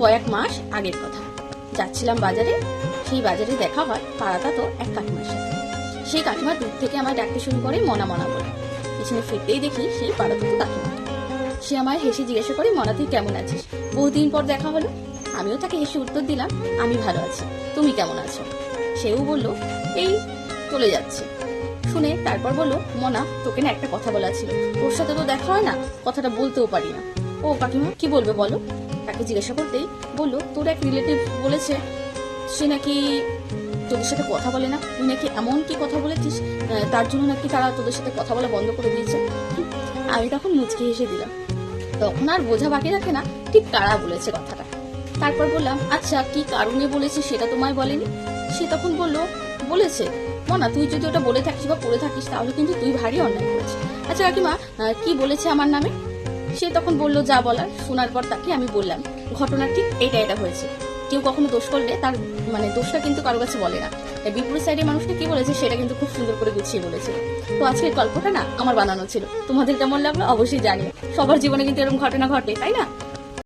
কয়েক মাস আগের কথা। যাচ্ছিলাম বাজারে, সেই বাজারে দেখা হয় পাড়াটা তো এক কাকিমার সাথে। সেই কাকিমা দূর থেকে আমায় ডাকতে শুরু করে মনা মনা বলে। পিছনে ফিরতেই দেখি সেই পাড়াটা তো কাকিমা। সে আমায় হেসে জিজ্ঞাসা করে, মনা, তুই কেমন আছিস? বহুদিন পর দেখা হলো। আমিও তাকে হেসে উত্তর দিলাম, আমি ভালো আছি। তুমি কেমন আছো? সেও বলল, এই, চলে যাচ্ছে। শুনে তারপর বলল, মনা, তোকে না একটা কথা বলা ছিল। তোর সাথে তো দেখা হয় না, কথাটা বলতেও পারি না। ও কাকিমা, কি বলবে বলো? তাকে জিজ্ঞাসা করতেই বলল, তোর এক রিলেটিভ বলেছে, সে নাকি তোদের সাথে কথা বলে না। তুই নাকি এমন কি কথা বলেছিস? তার জন্য নাকি তারা তোদের সাথে কথা বলা বন্ধ করে দিয়েছে। আমি তখন মুচকি হেসে দিলাম। তখন আর বোঝা বাকি রাখে না, ঠিক কারা বলেছে কথাটা। তারপর বললাম আচ্ছা কি কারণে বলেছে সেটা তোমায় বলেনি? সে তখন বলল, বলেছে মনা তুই যদি ওটা বলে থাকিস বা পড়ে থাকিস, তাহলে কিন্তু তুই ভারী অন্যায় করেছিস। আচ্ছা কাকিমা কি বলেছে আমার নামে? সে তখন বলল, যা বলার, শোনার পর তাকে আমি বললাম ঘটনা ঠিক এটা এটা হয়েছে। কেউ কখনো দোষ করলে তার মানে দোষটা কিন্তু কারও কাছে বলে না। তাই বিপরীত সাইডের মানুষকে কি বলেছে সেটা কিন্তু খুব সুন্দর করে গুছিয়ে বলেছে। তো আজকের গল্পটা না আমার বানানো ছিল। তোমাদের কেমন লাগল অবশ্যই জানি সবার জীবনে কিন্তু এরকম ঘটনা ঘটে, তাই না?